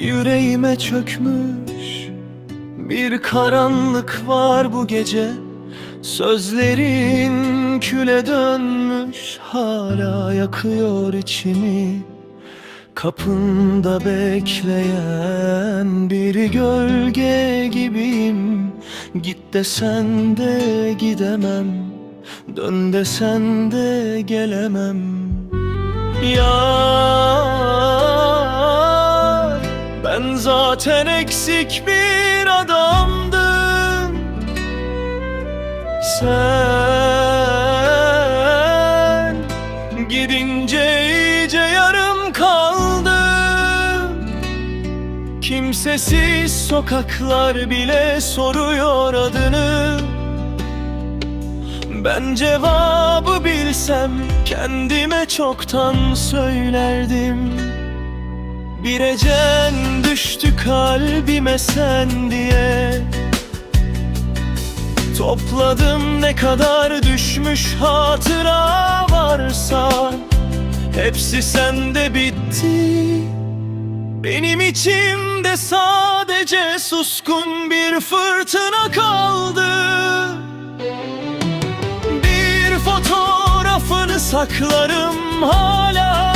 Yüreğime çökmüş. Bir karanlık var bu gece. Sözlerin küle dönmüş hala yakıyor içimi. Kapında bekleyen bir gölge gibiyim. Git desen de gidemem Dön desen de gelemem. Yar zaten eksik bir adamdım Sen Gidince iyice yarım kaldım Kimsesiz sokaklar bile soruyor adını. Ben cevabı bilsem kendime çoktan söylerdim. Bir ecen düştü kalbime sen diye. Topladım ne kadar düşmüş hatıra varsa Hepsi sende bitti. Benim içimde sadece suskun bir fırtına kaldı. Bir fotoğrafını saklarım hala.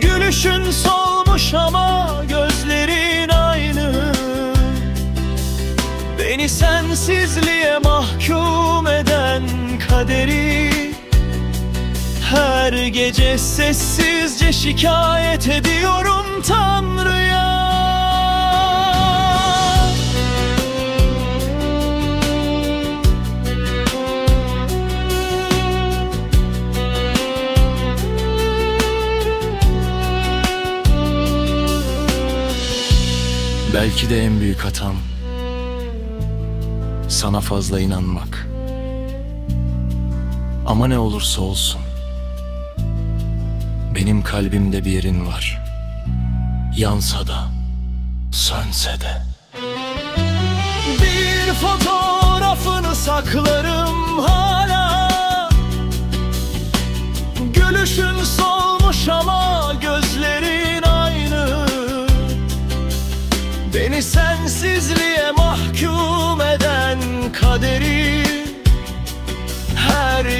Gülüşün solmuş ama gözlerin aynı. Beni sensizliğe mahkum eden kaderi Her gece sessizce şikayet ediyorum Tanrı'ya Belki de en büyük hatam sana fazla inanmak. Ama ne olursa olsun benim kalbimde bir yerin var. Yansa da, sönse de. Bir fotoğrafını saklarım hala.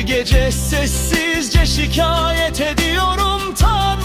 Gece sessizce şikayet ediyorum Tanrı'ya